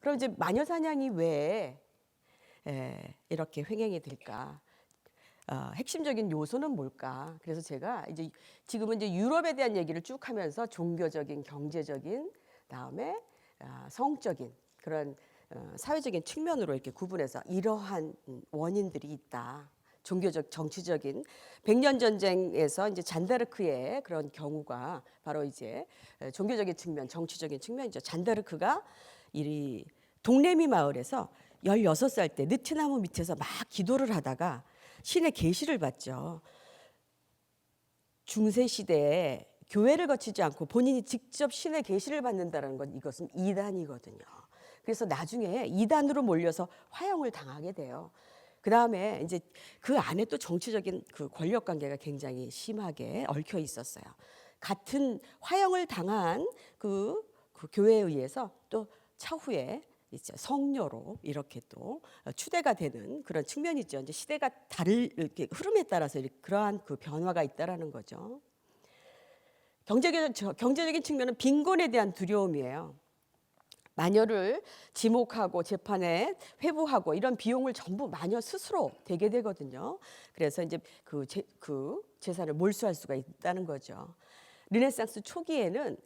그럼 이제 마녀 사냥이 왜 에, 이렇게 횡행이 될까? 어, 핵심적인 요소는 뭘까? 그래서 제가 이제 지금은 이제 유럽에 대한 얘기를 쭉 하면서 종교적인, 경제적인, 다음에 아, 성적인 그런 어, 사회적인 측면으로 이렇게 구분해서 이러한 음, 원인들이 있다. 종교적, 정치적인 백년 전쟁에서 이제 잔다르크의 그런 경우가 바로 이제 에, 종교적인 측면, 정치적인 측면이죠. 잔다르크가 이 동래미 마을에서 16살 때 느티나무 밑에서 막 기도를 하다가 신의 계시를 받죠. 중세 시대에 교회를 거치지 않고 본인이 직접 신의 계시를 받는다는 건 이것은 이단이거든요. 그래서 나중에 이단으로 몰려서 화형을 당하게 돼요. 그 다음에 이제 그 안에 또 정치적인 그 권력 관계가 굉장히 심하게 얽혀 있었어요. 같은 화형을 당한 그, 그 교회에 의해서 또 차후에 이제 성녀로 이렇게 또 추대가 되는 그런 측면이 있죠. 이제 시대가 다를 이렇게 흐름에 따라서 그러한 그 변화가 있다라는 거죠. 경제적 저- 경제적인 측면은 빈곤에 대한 두려움이에요. 마녀를 지목하고 재판에 회부하고 이런 비용을 전부 마녀 스스로 대게 되거든요. 그래서 이제 그, 재, 그 재산을 몰수할 수가 있다는 거죠. 르네상스 초기에는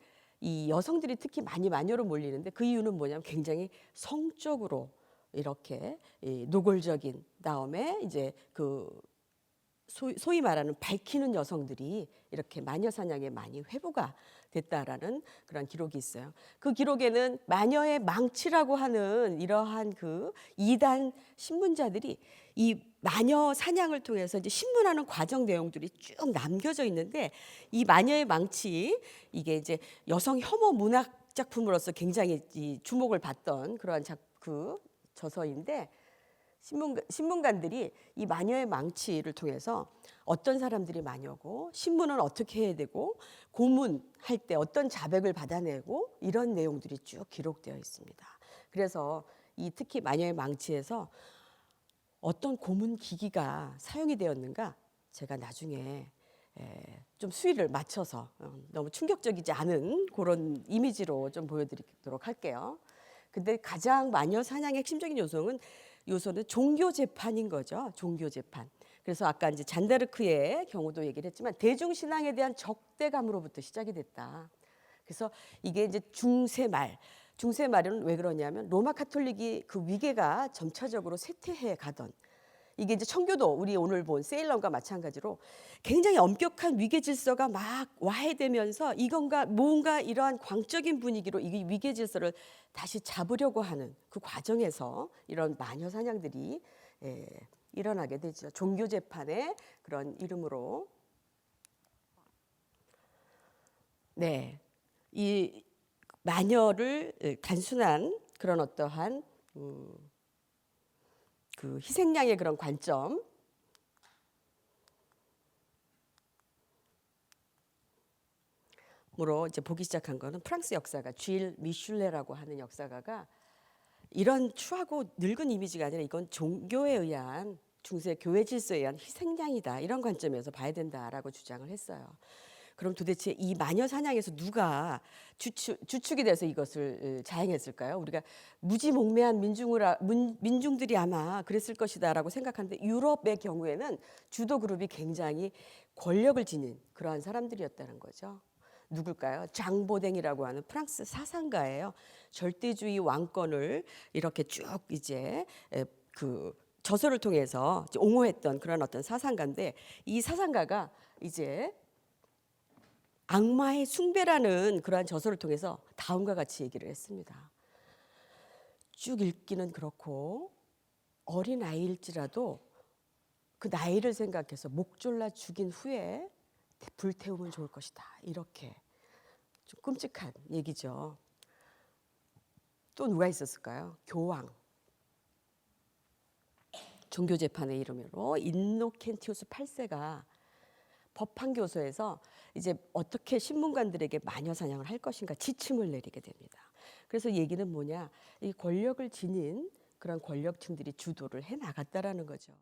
이 여성들이 특히 많이 마녀로 몰리는데 그 이유는 뭐냐면 굉장히 성적으로 이렇게 이 노골적인 다음에 이제 그 소위, 말하는 밝히는 여성들이 이렇게 마녀 사냥에 많이 회부가 됐다라는 그런 기록이 있어요. 그 기록에는 마녀의 망치라고 하는 이러한 그 이단 신문자들이 이 마녀 사냥을 통해서 이제 신문하는 과정 내용들이 쭉 남겨져 있는데 이 마녀의 망치 이게 이제 여성 혐오 문학 작품으로서 굉장히 이 주목을 받던 그러한 작, 그 저서인데 신문, 신문관들이 이 마녀의 망치를 통해서 어떤 사람들이 마녀고 신문은 어떻게 해야 되고 고문할 때 어떤 자백을 받아내고 이런 내용들이 쭉 기록되어 있습니다. 그래서 이 특히 마녀의 망치에서 어떤 고문 기기가 사용이 되었는가 제가 나중에 에, 좀 수위를 맞춰서 어, 너무 충격적이지 않은 그런 이미지로 좀 보여드리도록 할게요. 근데 가장 마녀 사냥의 핵심적인 요소는 요소는 종교 재판인 거죠. 종교 재판. 그래서 아까 이제 잔다르크의 경우도 얘기를 했지만 대중 신앙에 대한 적대감으로부터 시작이 됐다. 그래서 이게 이제 중세 말 중세 말은 왜 그러냐면 로마 카톨릭이 그 위계가 점차적으로 쇠퇴해 가던 이게 이제 청교도 우리 오늘 본 세일런과 마찬가지로 굉장히 엄격한 위계 질서가 막 와해되면서 이건가 뭔가 이러한 광적인 분위기로 이 위계 질서를 다시 잡으려고 하는 그 과정에서 이런 마녀 사냥들이 예, 일어나게 되죠. 종교 재판의 그런 이름으로 네. 이 마녀를 단순한 그런 어떠한 음, 그 희생양의 그런 관점 으로 이제 보기 시작한 거는 프랑스 역사가 쥐일 미슐레라고 하는 역사가가 이런 추하고 늙은 이미지가 아니라 이건 종교에 의한 중세 교회 질서에 의한 희생양이다 이런 관점에서 봐야 된다라고 주장을 했어요. 그럼 도대체 이 마녀 사냥에서 누가 주축, 주축이 돼서 이것을 자행했을까요? 우리가 무지몽매한 민중을 아- 민, 민중들이 아마 그랬을 것이다라고 생각하는데 유럽의 경우에는 주도 그룹이 굉장히 권력을 지닌 그러한 사람들이었다는 거죠. 누굴까요? 장보댕이라고 하는 프랑스 사상가예요. 절대주의 왕권을 이렇게 쭉 이제 에, 그 저서를 통해서 옹호했던 그런 어떤 사상가인데 이 사상가가 이제 악마의 숭배라는 그러한 저서를 통해서 다음과 같이 얘기를 했습니다. 쭉 읽기는 그렇고 어린 아이일지라도 그 나이를 생각해서 목 졸라 죽인 후에 불태우면 좋을 것이다. 이렇게 좀 끔찍한 얘기죠. 또 누가 있었을까요? 교황. 종교 재판의 이름으로 인노켄티우스 8세가 법판교소에서 이제 어떻게 신문관들에게 마녀 사냥을 할 것인가 지침을 내리게 됩니다. 그래서 얘기는 뭐냐? 이 권력을 지닌 그런 권력층들이 주도를 해 나갔다라는 거죠.